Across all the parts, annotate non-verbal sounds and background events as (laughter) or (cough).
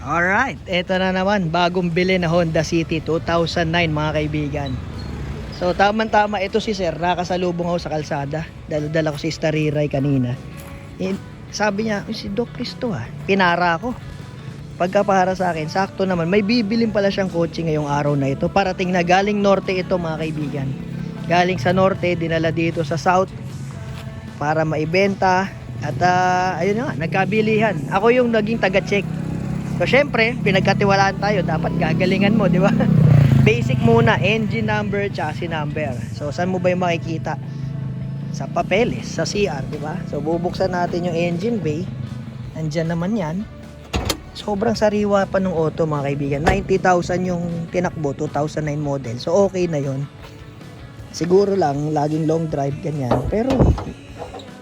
Alright, eto na naman, bagong bili na Honda City 2009 mga kaibigan. So tama-tama, ito si Sir, nakasalubong ako sa kalsada. Dala-dala ko si Stariray kanina. Eh, sabi niya, "Uy, si Doc Cristo ah, pinara ako. Pagka para sa akin, sakto naman, may bibilin pala siyang kotse ngayong araw na ito. Parating na galing norte ito mga kaibigan. Galing sa norte, dinala dito sa south para maibenta. At ah, ayun nga, nagkabilihan. Ako yung naging taga-check. So, syempre, pinagkatiwalaan tayo. Dapat gagalingan mo, di ba? (laughs) Basic muna, engine number, chassis number. So, saan mo ba yung makikita? Sa papeles, sa CR, di ba? So, bubuksan natin yung engine bay. Nandyan naman yan. Sobrang sariwa pa ng auto, mga kaibigan. 90,000 yung tinakbo, 2009 model. So, okay na yon Siguro lang, laging long drive, ganyan. Pero,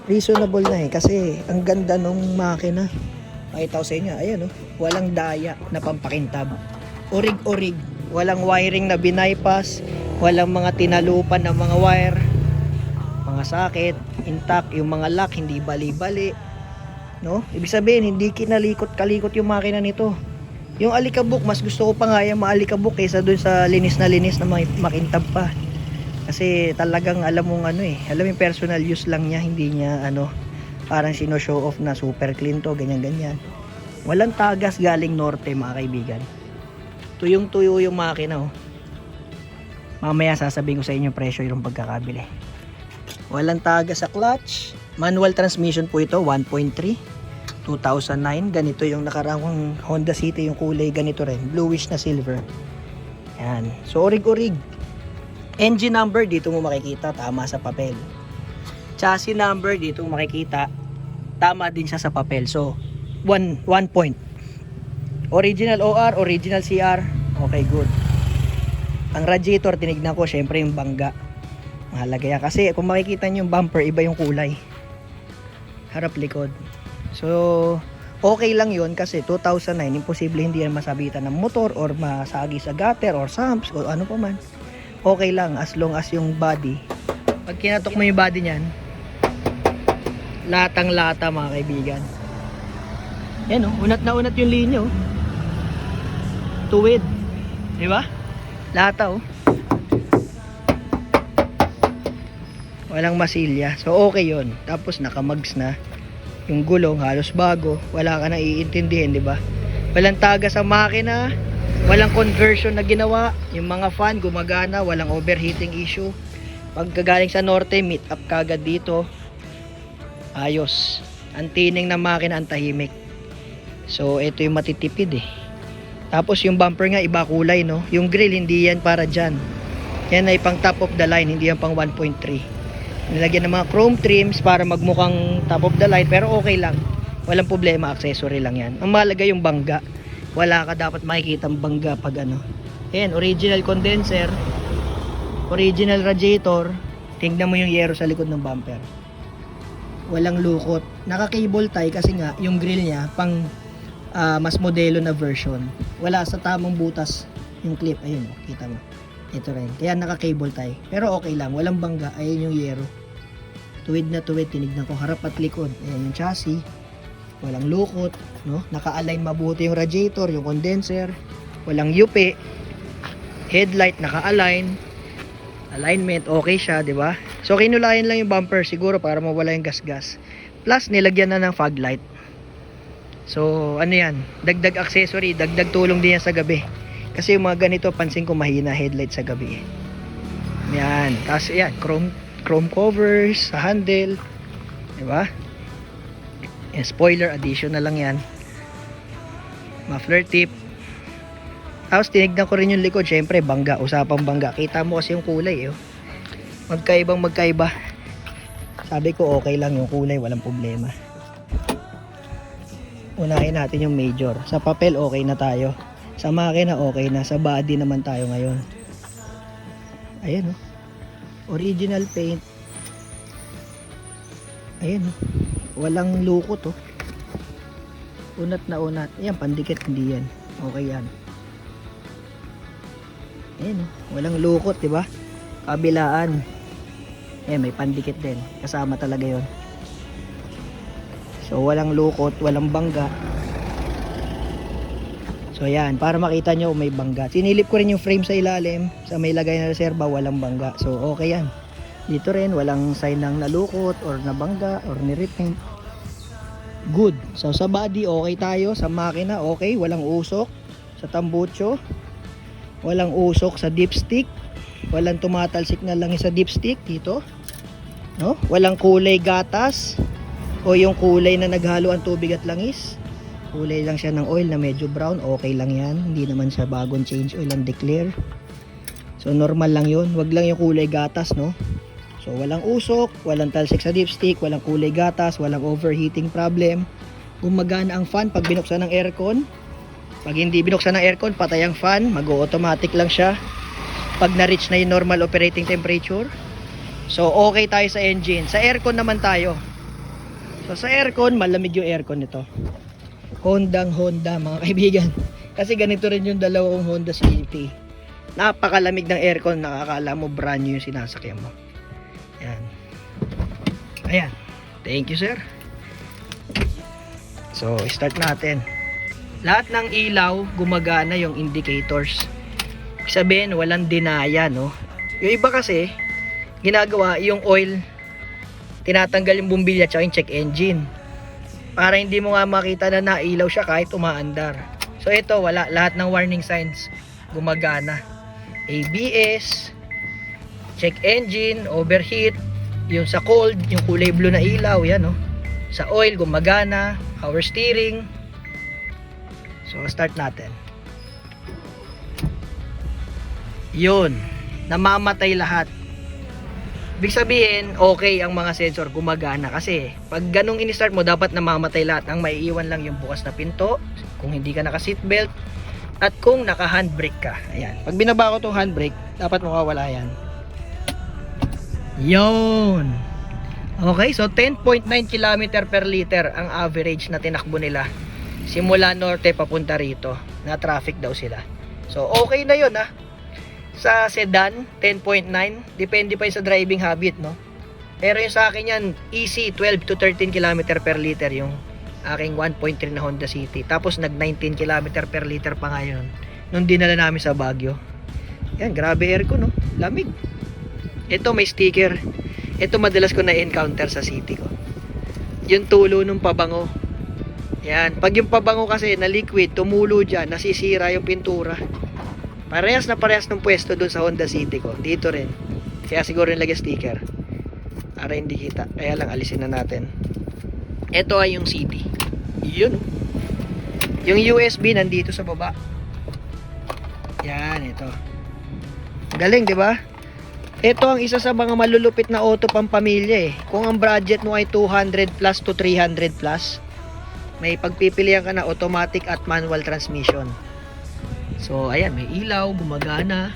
reasonable na eh. Kasi, ang ganda nung makina. Pakita ko sa inyo, ayan oh, walang daya na pampakintab. Urig-urig, walang wiring na binaypass, walang mga tinalupan ng mga wire, mga socket, intact, yung mga lock hindi bali-bali. No? Ibig sabihin, hindi kinalikot-kalikot yung makina nito. Yung alikabok, mas gusto ko pa nga yung maalikabok kaysa dun sa linis na linis na makintab pa. Kasi talagang alam mong ano eh, alam yung personal use lang niya, hindi niya ano, parang sino-show off na super clean to, ganyan-ganyan. Walang tagas galing norte mga kaibigan. Tuyong-tuyo yung makina oh. Mamaya sasabihin ko sa inyo presyo yung pagkakabili. Walang tagas sa clutch. Manual transmission po ito, 1.3. 2009, ganito yung nakarang Honda City yung kulay, ganito rin, bluish na silver. Yan. So orig-orig. Engine number dito mo makikita, tama sa papel chassis number dito makikita tama din siya sa papel. So one, one point. Original OR original CR okay good. Ang radiator tinignan ko syempre yung bangga. Mahalaga yan. Kasi kung makikita nyo yung bumper iba yung kulay. Harap likod. So okay lang yun kasi 2009 imposible hindi yan masabitan ng motor or masagi sa gutter or sumps o ano pa man. Okay lang as long as yung body pag kinatok mo yung body niyan latang lata mga kaibigan. Yan oh, unat na unat yung linya oh. tuwid. Di ba? Lata oh. Walang masilya. So okay yon tapos nakamags na. Yung gulong halos bago. Wala ka na iintindihin di ba? Walang taga sa makina. Walang conversion na ginawa. Yung mga fan gumagana. Walang overheating issue. Pagkagaling sa norte meet up kagad dito ayos. Ang tining ng makina ang tahimik. So ito yung matitipid eh. Tapos yung bumper nga iba kulay no? Yung grill hindi yan para dyan. Yan ay pang top of the line hindi yan pang 1.3 nilagyan ng mga chrome trims para magmukhang top of the line pero okay lang. Walang problema accessory lang yan. Ang mahalaga yung bangga. Wala ka dapat makikita bangga pag ano. Ayan original condenser original radiator. Tingnan mo yung yero sa likod ng bumper walang lukot. Naka-cable tie kasi nga yung grill niya pang ah, mas modelo na version. Wala sa tamang butas yung clip. Ayun, kita mo. Ito rin. Kaya naka-cable tie. Pero okay lang, walang bangga. Ayun yung yero. Tuwid na tuwid, tinignan ko harap at likod. Ayan yung chassis. Walang lukot, no? Naka-align mabuti yung radiator, yung condenser. Walang yupi. Headlight naka-align alignment okay siya, 'di ba? So kinulayan lang yung bumper siguro para mawala yung gas-gas. Plus nilagyan na ng fog light. So ano 'yan? Dagdag accessory, dagdag tulong din yan sa gabi. Kasi yung mga ganito pansin ko mahina headlight sa gabi. Yan, tapos yan, chrome chrome covers sa handle, 'di ba? Spoiler additional lang 'yan. Muffler tip, tapos tinignan ko rin yung likod, syempre bangga, usapang bangga. Kita mo kasi yung kulay, eh. oh. Magkaibang magkaiba. Sabi ko okay lang yung kulay, walang problema. Unahin natin yung major. Sa papel okay na tayo. Sa makina okay na. Sa body naman tayo ngayon. Ayan oh. Original paint. Ayan oh. Walang lukot oh. Unat na unat. Ayan, pandikit hindi yan. Okay yan. Ayan, walang lukot, di ba? Kabilaan. Ayan, may pandikit din. Kasama talaga yon. So, walang lukot, walang bangga. So ayan, para makita nyo may bangga. Sinilip ko rin yung frame sa ilalim. Sa may lagay na reserva, walang bangga. So okay yan. Dito rin, walang sign ng nalukot or nabangga or nirepaint. Good. So sa body, okay tayo. Sa makina, okay. Walang usok. Sa tambucho, walang usok sa dipstick. Walang tumatalsik na langis sa dipstick dito. No? Walang kulay gatas o yung kulay na naghalo ang tubig at langis. Kulay lang siya ng oil na medyo brown, okay lang yan. Hindi naman siya bagong change oil ang declare. So normal lang yun. Wag lang yung kulay gatas, no? So walang usok, walang talsik sa dipstick, walang kulay gatas, walang overheating problem. Gumagana ang fan pag binuksan ng aircon. Pag hindi binuksan ng aircon, patay ang fan, mag-automatic lang siya. Pag na-reach na yung normal operating temperature. So okay tayo sa engine. Sa aircon naman tayo. So sa aircon, malamig yung aircon nito. Hondang Honda mga (laughs) kaibigan. Kasi ganito rin yung dalawang Honda City. Napakalamig ng aircon, nakakala mo brand new yung sinasakyan mo. Yan. Ayan. Thank you, sir. So, start natin. Lahat ng ilaw, gumagana yung indicators. Sabihin, walang dinaya, no? Yung iba kasi, ginagawa yung oil, tinatanggal yung bumbilya at yung check engine. Para hindi mo nga makita na nailaw siya kahit umaandar. So ito, wala. Lahat ng warning signs, gumagana. ABS, check engine, overheat, yung sa cold, yung kulay blue na ilaw, yan no. Sa oil, gumagana, power steering. So, start natin. Yun, namamatay lahat. Ibig sabihin, okay ang mga sensor, gumagana. Kasi, pag ganong in-start mo, dapat namamatay lahat. Ang maiiwan lang yung bukas na pinto, kung hindi ka naka-seatbelt, at kung naka-handbrake ka. Ayan. Pag binaba ko tong handbrake, dapat makawala yan. Yun. Okay, so 10.9 km per liter ang average na tinakbo nila. Simula norte papunta rito. Na traffic daw sila. So, okay na yun ah. Sa sedan, 10.9. Depende pa yun sa driving habit, no? Pero yung sa akin yan, easy 12 to 13 km per liter yung aking 1.3 na Honda City. Tapos nag 19 km per liter pa ngayon. Nung dinala namin sa Baguio. Yan, grabe aircon, no? Lamig. Ito may sticker. Ito madalas ko na-encounter sa city ko. Yung tulo ng pabango. Yan. Pag yung pabango kasi na liquid, tumulo dyan, nasisira yung pintura. Parehas na parehas ng pwesto dun sa Honda City ko. Dito rin. Kaya siguro nilagay sticker. Para hindi kita. Kaya lang alisin na natin. Ito ay yung CD. Yun. Yung USB nandito sa baba. Yan, ito. Galing, di ba? Ito ang isa sa mga malulupit na auto pampamilya eh. Kung ang budget mo ay 200 plus to 300 plus, may pagpipilian ka na automatic at manual transmission. So, ayan, may ilaw, gumagana.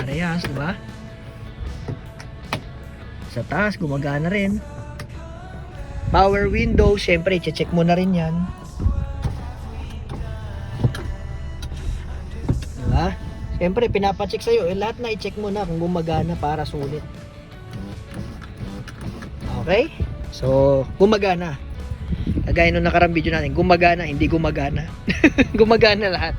Parehas, di ba? Sa taas, gumagana rin. Power window, syempre, check mo na rin yan. Diba? Syempre, pinapacheck sa'yo. Eh, lahat na i-check mo na kung gumagana para sulit. Okay? So, gumagana. Kagaya nung nakarang video natin, gumagana, hindi gumagana. (laughs) gumagana lahat.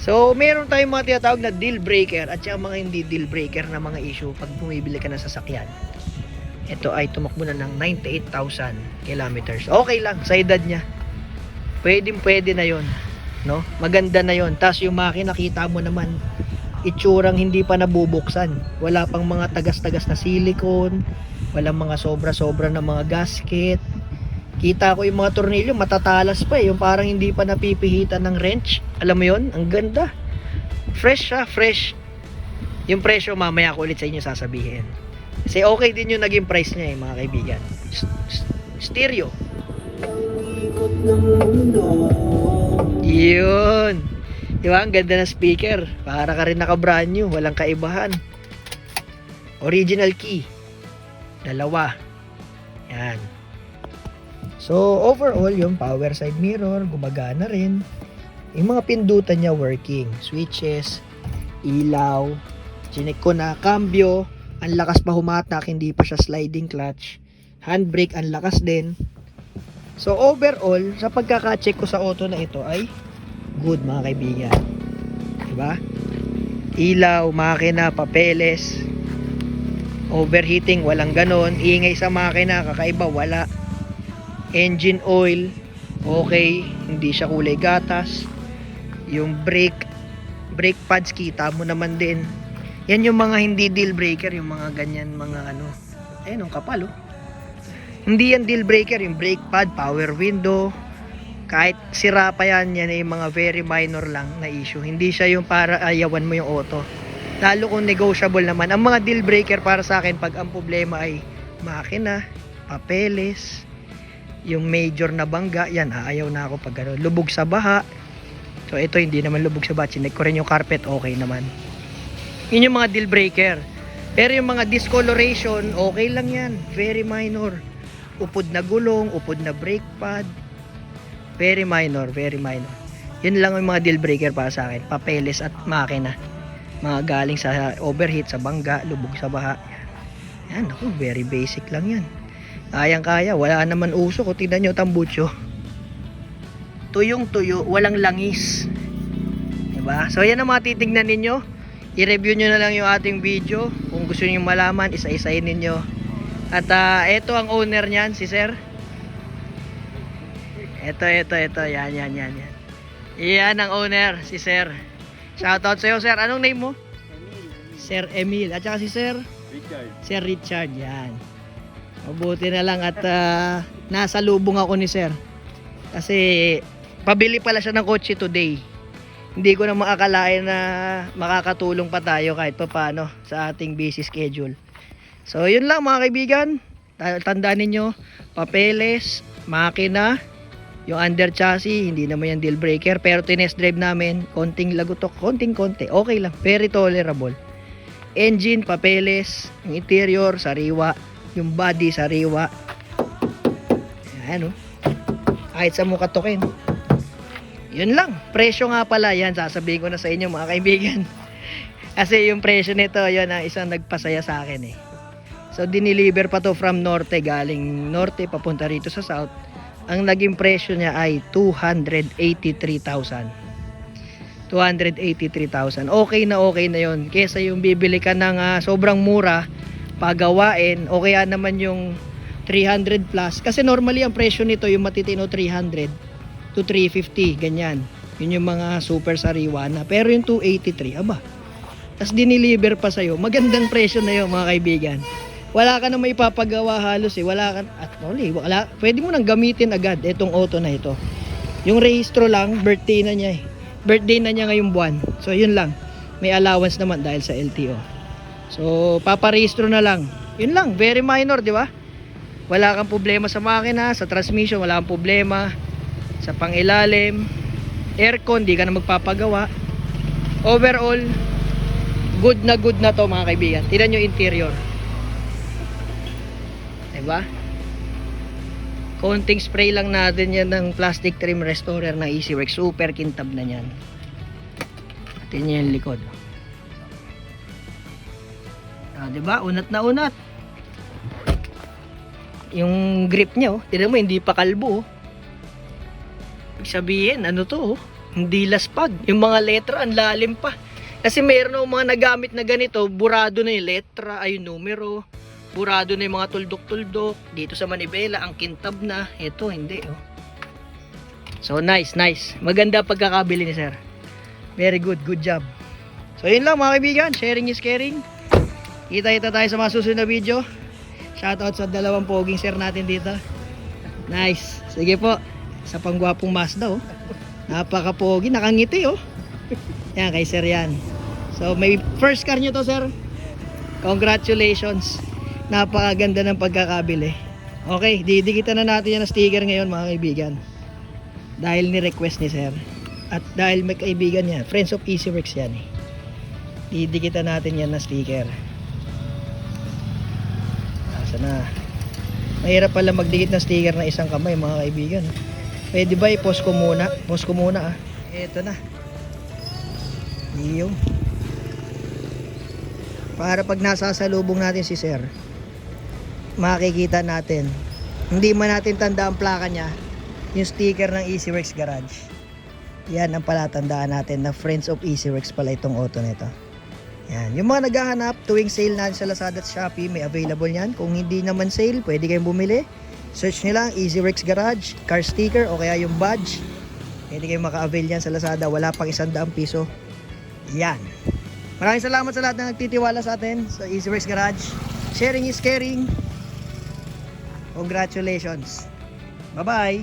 So, meron tayong mga tinatawag na deal breaker at saka mga hindi deal breaker na mga issue pag bumibili ka ng sasakyan. Ito ay tumakbo na ng 98,000 kilometers. Okay lang sa edad niya. Pwedeng pwede na yon, no? Maganda na yon. Tapos yung makina kita mo naman itsurang hindi pa nabubuksan. Wala pang mga tagas-tagas na silicone, walang mga sobra-sobra na mga gasket. Kita ko yung mga tornilyo matatalas pa eh, yung parang hindi pa napipihitan ng wrench. Alam mo yon? Ang ganda. Fresh siya, fresh. Yung presyo mamaya ko ulit sa inyo sasabihin. Kasi okay din yung naging price niya eh, mga kaibigan. Stereo. Yun. Di ba? Ang ganda ng speaker. Para ka rin naka brand new. Walang kaibahan. Original key. Dalawa. Yan. So, overall, yung power side mirror, gumagana rin. Yung mga pindutan niya working. Switches, ilaw, chinik ko na, cambio, ang lakas pa humatak, hindi pa siya sliding clutch. Handbrake, ang lakas din. So overall, sa pagkaka-check ko sa auto na ito ay good mga kaibigan. Diba? Ilaw, makina, papeles, overheating, walang ganon. Ingay sa makina, kakaiba, wala. Engine oil, okay. Hindi siya kulay gatas. Yung brake, brake pads, kita mo naman din. Yan yung mga hindi deal breaker, yung mga ganyan, mga ano. Ayun, ang kapal oh. Hindi yan deal breaker, yung brake pad, power window, kahit sira pa yan, yan ay mga very minor lang na issue. Hindi siya yung para ayawan mo yung auto. Lalo kung negotiable naman. Ang mga deal breaker para sa akin pag ang problema ay makina, papeles, yung major na bangga, yan, aayaw na ako pag ano, lubog sa baha. So ito hindi naman lubog sa baha. Chinek ko rin yung carpet, okay naman. Yun yung mga deal breaker. Pero yung mga discoloration, okay lang yan. Very minor. Upod na gulong, upod na brake pad, Very minor, very minor. Yun lang yung mga deal breaker para sa akin. Papeles at makina. Mga galing sa overheat, sa bangga, lubog sa baha. Yan, ako, very basic lang yan. Kayang kaya, wala naman uso. Kung tignan nyo tambucho. Tuyong tuyo, walang langis. Diba? So yan ang mga titignan ninyo. I-review nyo na lang yung ating video. Kung gusto nyo malaman, isa-isayin ninyo. At ah, ito ang owner niyan, si Sir. Ito, ito, ito. Yan, yan, yan, yan. Yan ang owner, si Sir. Shoutout sa'yo, Sir. Anong name mo? Sir Emil. At saka si Sir? Richard. Sir Richard. Yan. Mabuti na lang at ah, nasa lubong ako ni Sir. Kasi pabili pala siya ng kotse today. Hindi ko na makakalain na makakatulong pa tayo kahit pa paano sa ating busy schedule. So, yun lang mga kaibigan. Ta- Tandaan ninyo, papeles, makina, yung under chassis, hindi naman yan deal breaker. Pero tinest drive namin, konting lagutok, konting konti. Okay lang, very tolerable. Engine, papeles, interior, sariwa. Yung body, sariwa. Ayan o. Kahit sa mukha token. Yun lang. Presyo nga pala, yan, sasabihin ko na sa inyo mga kaibigan. (laughs) Kasi yung presyo nito, yun ang isang nagpasaya sa akin eh. So, diniliver pa to from norte, galing norte, papunta rito sa south. Ang naging presyo niya ay 283,000. 283,000. Okay na okay na yon Kesa yung bibili ka ng ah, sobrang mura, pagawain, o kaya naman yung 300 plus. Kasi normally ang presyo nito yung matitino 300 to 350, ganyan. Yun yung mga super sariwa na. Pero yung 283, aba. Tapos diniliver pa sa'yo. Magandang presyo na yun mga kaibigan. Wala ka na may papagawa halos eh. Wala ka, at only, wala, pwede mo nang gamitin agad itong auto na ito. Yung rehistro lang, birthday na niya eh. Birthday na niya ngayong buwan. So yun lang. May allowance naman dahil sa LTO. So paparehistro na lang. Yun lang, very minor, di ba? Wala kang problema sa makina, sa transmission, wala kang problema sa pangilalim, aircon, di ka na magpapagawa. Overall, good na good na to mga kaibigan. Tignan nyo interior. Diba? Konting spray lang natin yan ng plastic trim restorer na EasyWorks. Super kintab na yan. At yun yung likod. Ah, diba? Unat na unat. Yung grip niya, oh. Tignan mo, hindi pa kalbo, oh. Ibig sabihin, ano to, oh. Hindi laspag. Yung mga letra, ang lalim pa. Kasi meron akong mga nagamit na ganito, burado na yung letra, ay yung numero. Burado na yung mga tuldok-tuldok. Dito sa manibela, ang kintab na. Ito, hindi, oh. So, nice, nice. Maganda pagkakabili ni sir. Very good, good job. So, yun lang mga kaibigan. Sharing is caring. Kita-kita tayo sa mga susunod na video. Shoutout sa dalawang poging sir natin dito. Nice. Sige po. Sa panggwapong Mazda, oh. Napaka-pogi. Nakangiti, oh. Yan, kay sir yan. So, may first car nyo to, sir. Congratulations. Napakaganda ng pagkakabili. Okay, didikitan na natin yan ng sticker ngayon, mga kaibigan. Dahil ni-request ni sir. At dahil may kaibigan niya, Friends of EasyWorks yan eh. Didikitan natin yan na sticker. Asa na. Mahirap pala magdikit ng sticker na isang kamay mga kaibigan. Pwede ba i-post ko muna? Post ko muna ah. Ito na. Yung. Para pag nasasalubong natin si sir, makikita natin. Hindi man natin tanda ang plaka niya, yung sticker ng EasyWorks Garage. yan ang palatandaan natin na Friends of EasyWorks pala itong auto nito. Yan. Yung mga naghahanap tuwing sale natin sa Lazada at Shopee, may available yan. Kung hindi naman sale, pwede kayong bumili. Search nyo lang EasyWorks Garage, car sticker o kaya yung badge. Pwede kayong maka-avail yan sa Lazada. Wala pang isang daang piso. Yan. Maraming salamat sa lahat na nagtitiwala sa atin sa EasyWorks Garage. Sharing is caring. Congratulations. Bye-bye.